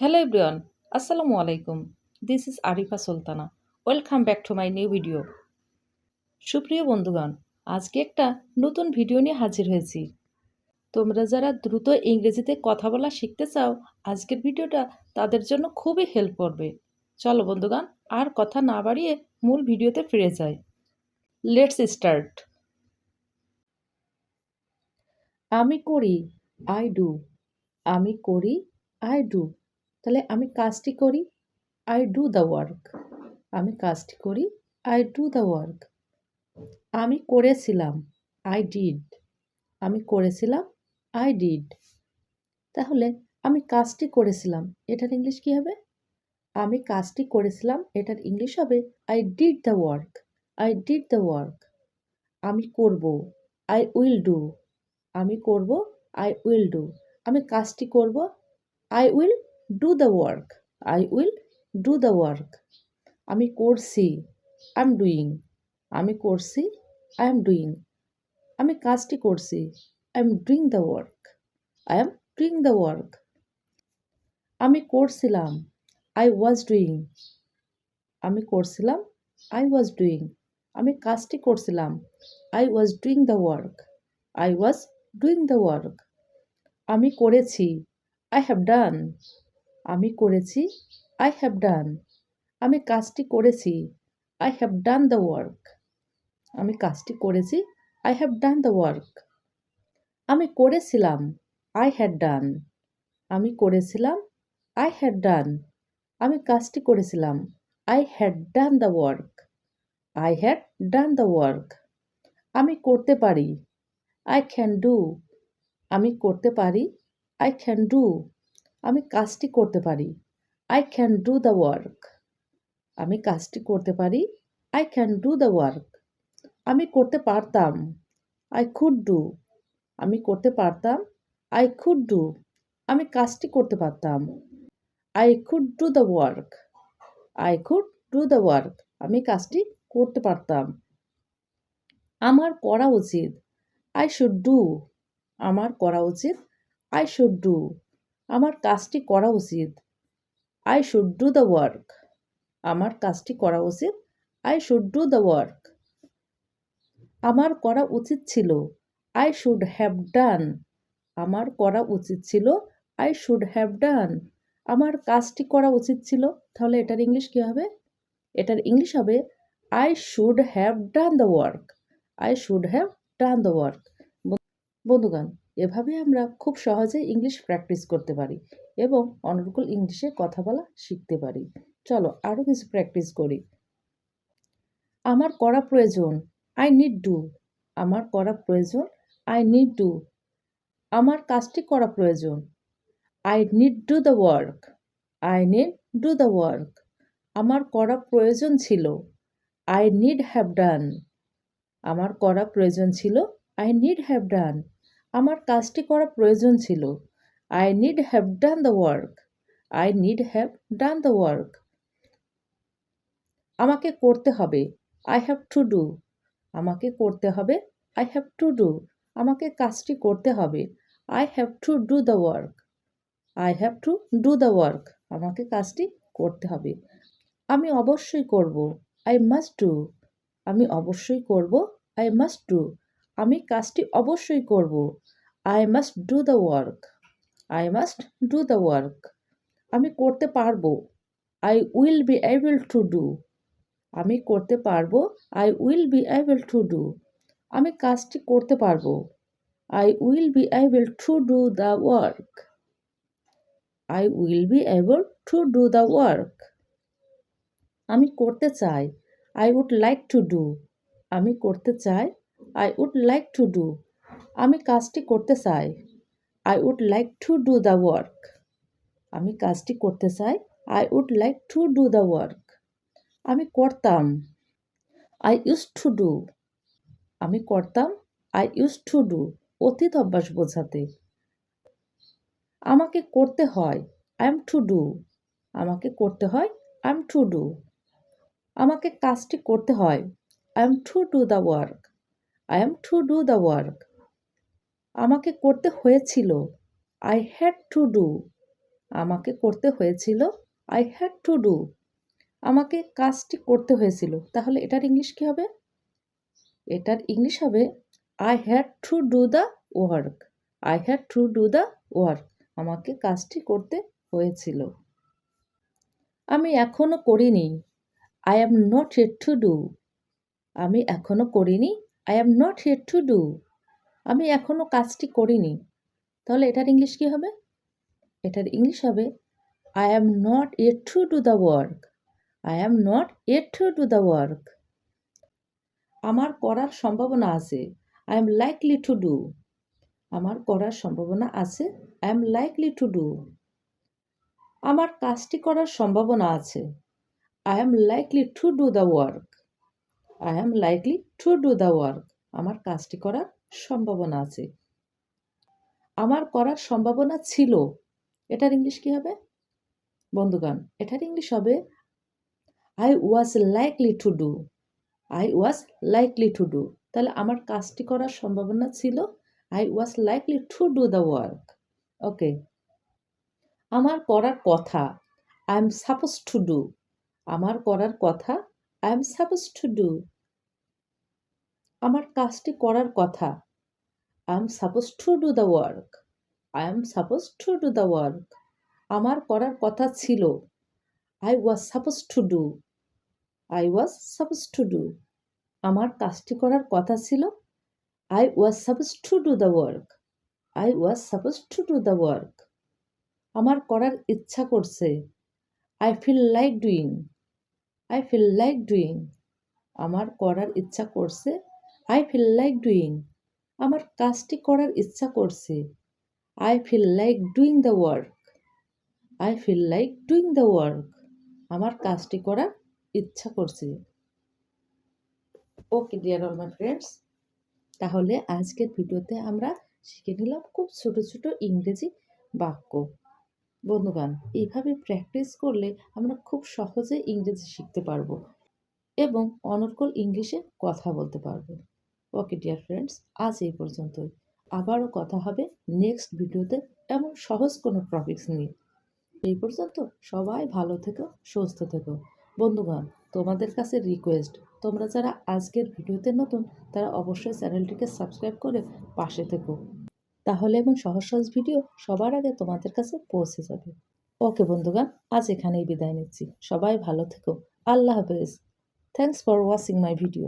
Hello everyone, আসসালামু আলাইকুম this is Arifa Sultana welcome back to my new video সুপ্রিয় বন্ধুগণ আজকে একটা নতুন ভিডিও নিয়ে হাজির হয়েছি। তোমরা যারা দ্রুত ইংরেজিতে কথা বলা শিখতে চাও আজকের ভিডিওটা তাদের জন্য খুবই হেল্প করবে। চলো বন্ধুগণ আর কথা না বাড়িয়ে মূল ভিডিওতে ফিরে যাই। লেটস স্টার্ট আমি করি আই ডু আমি করি আই ডু তাহলে আমি কাজটি করি আই ডু দ্য ওয়ার্ক আমি কাজটি করি আই ডু দ্য ওয়ার্ক আমি করেছিলাম আই ডিড আমি করেছিলাম আই ডিড তাহলে আমি কাজটি করেছিলাম, এটার ইংলিশ কী হবে? আমি কাজটি করেছিলাম, এটার ইংলিশ হবে I did the work I did the work আমি করব আই উইল ডু আমি করব আই উইল ডু আমি কাজটি করব I will do the work I will do the work আমি করছি আই এম ডুইং আমি করছি আই এম ডুইং আমি কাজটি করছি I am doing the work I am doing the work আমি করছিলাম আই ওয়াজ ডুইং আমি করছিলাম আই ওয়াজ ডুইং আমি কাজটি করছিলাম I was doing the work I was doing the work আমি করেছি আই হ্যাভ ডান আমি করেছি আই হ্যাভ ডান আমি কাজটি করেছি I have done the work আমি কাজটি করেছি I have done the work আমি করেছিলাম আই হ্যাড ডান আমি করেছিলাম আই হ্যাড ডান আমি কাজটি করেছিলাম I had done the work I had done the work আমি করতে পারি। আই ক্যান ডু আমি করতে পারি। আই ক্যান ডু আমি কাজটি করতে পারি। I can do the work আমি কাজটি করতে পারি। I can do the work আমি করতে পারতাম। আই খুড ডু আমি করতে পারতাম। আই খুড ডু আমি কাজটি করতে পারতাম। I could do the work I could do the work আমি কাজটি করতে পারতাম। আমার করা উচিত। আই শুড ডু আমার করা উচিত। আই শুড ডু আমার কাজটি করা উচিত। I should do the work আমার কাজটি করা উচিত। I should do the work আমার করা উচিত ছিল। আই শুড হ্যাভ ডান আমার করা উচিত ছিল। আই শুড হ্যাভ ডান আমার কাজটি করা উচিত ছিল। তাহলে এটার ইংলিশ কী হবে? এটার ইংলিশ হবে I should have done the work I should have done the work বন্ধুগণ এভাবে আমরা খুব সহজে ইংলিশ প্র্যাকটিস করতে পারি এবং অনুকূল ইংলিশে কথা বলা শিখতে পারি। চলো আরও কিছু প্র্যাকটিস করি। আমার করা প্রয়োজন আই নিড ডু আমার করা প্রয়োজন আই নিড ডু আমার কাজটি করা প্রয়োজন I need do the work I need do the work আমার করা প্রয়োজন ছিল আই নিড হ্যাভ ডান আমার করা প্রয়োজন ছিল আই নিড হ্যাভ ডান আমার কাজটি করা প্রয়োজন ছিল। I need have done the work I need have done the work আমাকে করতে হবে। আই হ্যাভ টু ডু আমাকে করতে হবে। আই হ্যাভ টু ডু আমাকে কাজটি করতে হবে। I have to do the work I have to do the work আমাকে কাজটি করতে হবে। আমি অবশ্যই করব। আই মাস্ট ডু আমি অবশ্যই করব। আই মাস্ট ডু আমি কাজটি অবশ্যই করব। I must do the work I must do the work আমি করতে পারব। I will be able to do আমি করতে পারব। I will be able to do আমি কাজটি করতে পারব। I will be able to do the work I will be able to do the work আমি করতে চাই। I would like to do আমি করতে চাই I would like to do আমি কাজটি করতে চাই। I would like to do the work আমি কাজটি করতে চাই। I would like to do the work আমি করতাম। আই ইউজ টু ডু আমি করতাম। আই ইউজ টু ডু অতীত অভ্যাস বোঝাতে। আমাকে করতে হয়। আই এম টু ডু আমাকে করতে হয়। আই এম টু ডু আমাকে কাজটি করতে হয়। I am to do the work I am to do the work আমাকে করতে হয়েছিল। আই হ্যাড টু ডু আমাকে করতে হয়েছিল। আই হ্যাড টু ডু আমাকে কাজটি করতে হয়েছিল। তাহলে এটার ইংলিশ কী হবে? এটার ইংলিশ হবে I had to do the work I had to do the work আমাকে কাজটি করতে হয়েছিল। আমি এখনও করিনি। I am not had to do আমি এখনও করিনি। I am not had to do আমি এখনও কাজটি করিনি। তাহলে এটার ইংলিশ কী হবে? এটার ইংলিশ হবে I am not yet to do the work I am not yet to do the work আমার করার সম্ভাবনা আছে। I am likely to do আমার করার সম্ভাবনা আছে। I am likely to do আমার কাজটি করার সম্ভাবনা আছে। I am likely to do the work I am likely to do the work আমার কাজটি করার সম্ভাবনা আছে। আমার করার সম্ভাবনা ছিল। এটার ইংলিশ কী হবে? বন্ধুগান এটার ইংলিশ হবে I was likely to do I was likely to do তাহলে আমার কাজটি করার সম্ভাবনা ছিল। I was likely to do the work okay আমার করার কথা I am suppose to do আমার করার কথা I am suppose to do আমার কাজটি করার কথা। I am suppose to do the work I am suppose to do the work আমার করার কথা ছিল। I was suppose to do I was suppose to do আমার কাজটি করার কথা ছিল। I was suppose to do the work I was suppose to do the work আমার করার ইচ্ছা করছে। I feel like doing I feel like doing আমার করার ইচ্ছা করছে। আই ফিল লাইক ডুইং আমার কাজটি করার ইচ্ছা করছে। I feel like doing the work I feel like doing the work আমার কাজটি করার ইচ্ছা করছে। Okay dear all my friends তাহলে আজকের ভিডিওতে আমরা শিখে নিলাম খুব ছোট ছোট ইংরেজি বাক্য। বন্ধুগান এইভাবে প্র্যাকটিস করলে আমরা খুব সহজে ইংরেজি শিখতে পারব এবং অনর্গল ইংলিশে কথা বলতে পারব। ওকে ডিয়ার ফ্রেন্ডস আজ এই পর্যন্তই। আবারও কথা হবে নেক্সট ভিডিওতে এমন সহজ কোনো টপিক্স নিয়ে। এই পর্যন্ত সবাই ভালো থেকো, সুস্থ থেকো। বন্ধুগণ, তোমাদের কাছে রিকোয়েস্ট তোমরা যারা আজকের ভিডিওতে নতুন, তারা অবশ্যই চ্যানেলটিকে সাবস্ক্রাইব করে পাশে থেকো। তাহলে এমন সহজ সহজ ভিডিও সবার আগে তোমাদের কাছে পৌঁছে যাবে। ওকে বন্ধুগণ, আজ এখানেই বিদায় নিচ্ছি। সবাই ভালো থেকো। আল্লাহ হাফেজ। Thanks for watching my video